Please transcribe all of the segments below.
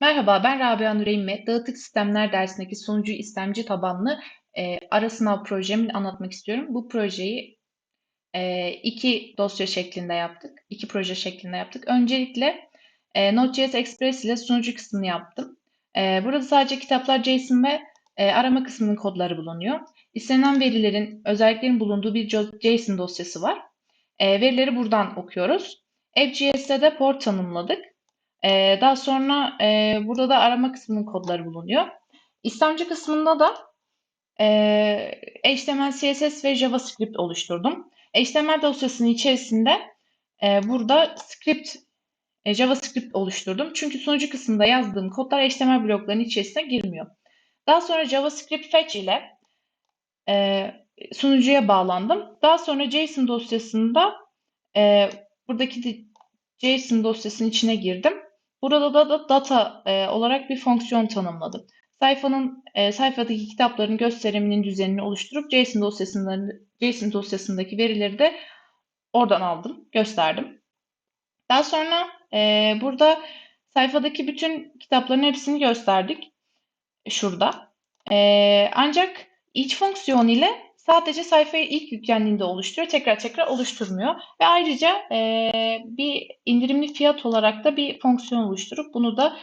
Merhaba, ben Rabia Nureyme. Dağıtık Sistemler dersindeki sunucu istemci tabanlı e, ara sınav projemi anlatmak istiyorum. Bu projeyi e, iki dosya şeklinde yaptık. iki proje şeklinde yaptık. Öncelikle e, Node.js Express ile sunucu kısmını yaptım. E, burada sadece kitaplar JSON ve e, arama kısmının kodları bulunuyor. İstenen verilerin, özelliklerin bulunduğu bir JSON dosyası var. E, verileri buradan okuyoruz. App.js'te de port tanımladık. Ee, daha sonra e, burada da arama kısmının kodları bulunuyor. İstemci kısmında da e, HTML, CSS ve JavaScript oluşturdum. HTML dosyasının içerisinde e, burada script, e, JavaScript oluşturdum. Çünkü sunucu kısmında yazdığım kodlar HTML bloklarının içerisine girmiyor. Daha sonra JavaScript fetch ile e, sunucuya bağlandım. Daha sonra JSON dosyasında e, buradaki JSON dosyasının içine girdim. Burada da, da data e, olarak bir fonksiyon tanımladım. Sayfanın e, sayfadaki kitapların gösteriminin düzenini oluşturup JSON dosyasından JSON dosyasındaki verileri de oradan aldım, gösterdim. Daha sonra e, burada sayfadaki bütün kitapların hepsini gösterdik. Şurada. E, ancak each fonksiyon ile sadece sayfayı ilk yüklendiğinde oluşturuyor. Tekrar tekrar oluşturmuyor. Ve ayrıca e, bir indirimli fiyat olarak da bir fonksiyon oluşturup bunu da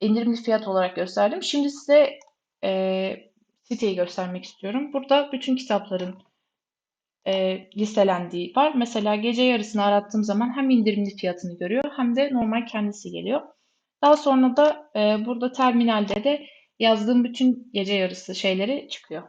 indirimli fiyat olarak gösterdim. Şimdi size e, siteyi göstermek istiyorum. Burada bütün kitapların e, listelendiği var. Mesela gece yarısını arattığım zaman hem indirimli fiyatını görüyor hem de normal kendisi geliyor. Daha sonra da e, burada terminalde de yazdığım bütün gece yarısı şeyleri çıkıyor.